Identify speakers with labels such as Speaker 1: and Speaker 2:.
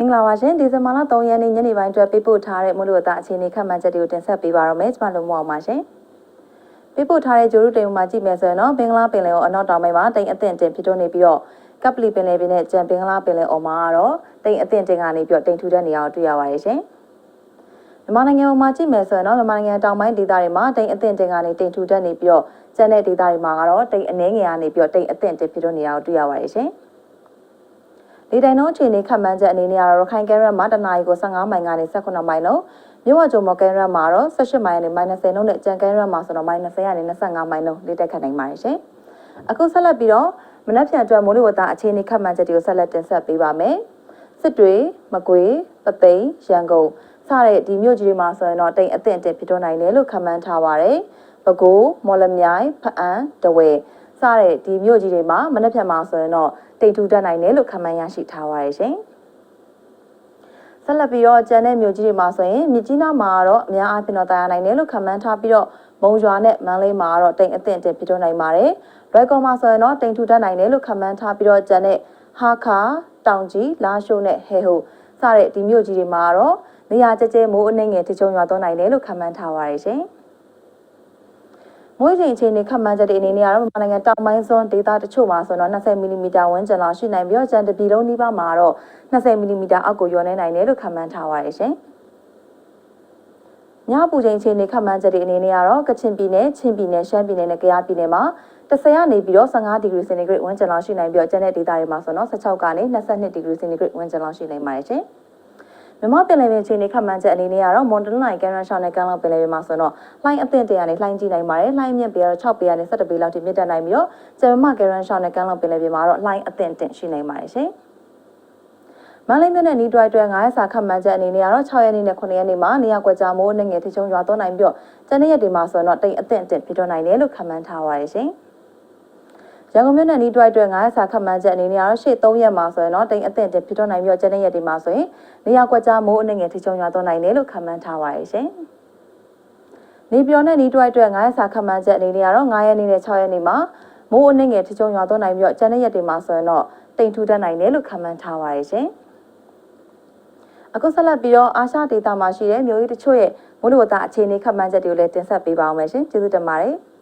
Speaker 1: မင်္ဂလာပါရှင်ဒီဇင်ဘာလ3ရက်နေ့ညနေပိုင်းအတွက်ပေးပို့ထားတဲ့မိုးလေဝသအခြေအနေခန့်မှန်းချက်တွေကိုတင်ဆက်ပေးပါရမယ်ကျွန်မတို့မအောင်ပါရှင်ပေးပို့ထားတဲ့ဂျိုရုတိမ်မှာကြည့်မယ်ဆိုရင်တော့ဘင်္ဂလားပင်လယ်အော်အနောက်တောင်ပိုင်းမှာတိမ်အသင့်တင်ဖြစ်ထွန်းနေပြီးတော့ကပ်ပလီပင်လယ်ပြင်နဲ့ကြံဘင်္ဂလားပင်လယ်အော်မှာကတော့တိမ်အသင့်တင်ကနေပြီးတော့တိမ်ထူတဲ့နေရာကိုတွေ့ရပါတယ်ရှင်မြန်မာနိုင်ငံမှာကြည့်မယ်ဆိုရင်တော့မြန်မာနိုင်ငံတောင်ပိုင်းဒေသတွေမှာတိမ်အသင့်တင်ကနေတိမ်ထူတက်နေပြီးတော့ကျန်တဲ့ဒေသတွေမှာကတော့တိမ်အနှဲငယ်ကနေပြီးတော့တိမ်အသင့်တင်ဖြစ်ထွန်းနေရာကိုတွေ့ရပါတယ်ရှင် လေတိုင်နှုန်းအခြေအနေခန့်မှန်းချက်အနေနဲ့ကတော့ရခိုင်ကဲရက်မှာတနအီကို15မိုင်ကနေ18မိုင်နှုန်းမြို့ဝကြုံမော်ကဲရက်မှာတော့18မိုင်ကနေ -30 နှုန်းနဲ့ကြံကဲရက်မှာဆိုတော့ -20 ကနေ25မိုင်နှုန်းလေတက်ခတ်နိုင်ပါတယ်ရှင်။အခုဆက်လက်ပြီးတော့မနက်ဖြန်အတွက်မိုးလေဝသအခြေအနေခန့်မှန်းချက်တွေကိုဆက်လက်တင်ဆက်ပေးပါမယ်။စစ်တွေမကွေပသိမ်ရန်ကုန်စတဲ့ဒီမြို့ကြီးတွေမှာဆိုရင်တော့တိမ်အသင့်အင့်ဖြစ်ထွန်းနိုင်တယ်လို့ခန့်မှန်းထားပါတယ်။ပဲခူးမော်လမြိုင်ဖအံတဝဲ စတဲ့ဒီမြို့ကြီးတွေမှာမနက်ဖြန်မှာဆိုရင်တော့တိမ်ထူတက်နိုင်တယ်လို့ခန့်မှန်းရရှိထားပါတယ်ရှင်။ဆက်လက်ပြီးတော့ကျန်တဲ့မြို့ကြီးတွေမှာဆိုရင်မြစ်ကြီးနားမှာတော့အများအားဖြင့်တော့တာယာနိုင်တယ်လို့ခန့်မှန်းထားပြီးတော့မုံရွာနဲ့မန္တလေးမှာတော့တိမ်အသင့်အင့်ဖြစ်ထွန်းနိုင်ပါတယ်။လွိုက်ကော်မှာဆိုရင်တော့တိမ်ထူတက်နိုင်တယ်လို့ခန့်မှန်းထားပြီးတော့ကျန်တဲ့ဟာခါတောင်ကြီးလာရှိုးနဲ့ဟဲဟိုစတဲ့ဒီမြို့ကြီးတွေမှာတော့နေရာကျကျမိုးအနှိမ့်ငယ်တချုံရွာသွန်းနိုင်တယ်လို့ခန့်မှန်းထားပါတယ်ရှင်။ မွေးချိန်ချိန်နေခန့်မှန်းချက်တွေအနေနဲ့ကတော့မြန်မာနိုင်ငံတောင်ပိုင်းစွန်းဒေသတချို့မှာဆိုတော့20မီလီမီတာဝန်းကျင်လောက်ရှိနိုင်ပြီးတော့ကြံတပြည်လုံးနီးပါးမှာတော့20မီလီမီတာအောက်ကိုလျော်နေနိုင်တယ်လို့ခန့်မှန်းထားပါတယ်ရှင်။ညပူချိန်ချိန်နေခန့်မှန်းချက်တွေအနေနဲ့ကတော့ကချင်ပြည်နယ်၊ချင်းပြည်နယ်၊ရှမ်းပြည်နယ်နဲ့ကယားပြည်နယ်မှာ10ရာနေပြီးတော့15ဒီဂရီစင်တီဂရိတ်ဝန်းကျင်လောက်ရှိနိုင်ပြီးတော့ကျန်တဲ့ဒေသတွေမှာဆိုတော့16ကနေ22ဒီဂရီစင်တီဂရိတ်ဝန်းကျင်လောက်ရှိနိုင်ပါတယ်ရှင်။ မြမပင်လယ်ပြင်ခြေနေခန့်မှန်းချက်အနေနဲ့ကတော့မွန်တလနိုင်ကန်ရရှောင်းနဲ့ကန်လောက်ပင်လယ်ပြင်မှာဆိုတော့လှိုင်းအသင့်တရာနဲ့လှိုင်းကြည့်နိုင်ပါတယ်လှိုင်းမြင့်ပေကတော့6ပေကနေ17ပေလောက်ထိမြင့်တက်နိုင်ပြီးတော့ကျမမကန်ရရှောင်းနဲ့ကန်လောက်ပင်လယ်ပြင်မှာတော့လှိုင်းအသင့်တင့်ရှိနိုင်ပါတယ်ရှင်မန္တလေးမြို့နယ်နီးတွိုက်တွဲ9ရက်စာခန့်မှန်းချက်အနေနဲ့ကတော့6ရက်နေ့နဲ့9ရက်နေ့မှာနေရာကွက်ကြားမိုးနဲ့ငယ်ထချုံရွာသွန်းနိုင်ပြီးတော့ကျန်တဲ့ရက်တွေမှာဆိုတော့တိမ်အသင့်အင့်ဖြစ်ထွန်းနိုင်တယ်လို့ခန့်မှန်းထားပါတယ်ရှင် ရန်ကုန်မြို့နယ်နီးတွိုက်တွဲ9ရက်စာခန့်မှန်းချက်အနေနဲ့ကတော့ရှေ့3ရက်မှာဆိုရင်တော့တိမ်အသင့်အင့်ဖြစ်ထွန်းနိုင်ပြီးတော့ကျန်တဲ့ရက်တွေမှာဆိုရင်နေရာကွက်ကြားမိုးအနှငယ်ထိချုံရွာသွန်းနိုင်တယ်လို့ခန့်မှန်းထားပါတယ်ရှင်။နေပြော်နဲ့နီးတွိုက်တွဲ9ရက်စာခန့်မှန်းချက်အနေနဲ့ကတော့9ရက်နေ့နဲ့6ရက်နေ့မှာမိုးအနှငယ်ထိချုံရွာသွန်းနိုင်ပြီးတော့ကျန်တဲ့ရက်တွေမှာဆိုရင်တော့တိမ်ထူတတ်နိုင်တယ်လို့ခန့်မှန်းထားပါတယ်ရှင်။အခုဆက်လက်ပြီးတော့အာရှဒေသမှာရှိတဲ့မြို့ကြီးတချို့ရဲ့မိုးလေဝသအခြေအနေခန့်မှန်းချက်တွေကိုလည်းတင်ဆက်ပေးပါအောင်မယ်ရှင်။ကျေးဇူးတင်ပါတယ်။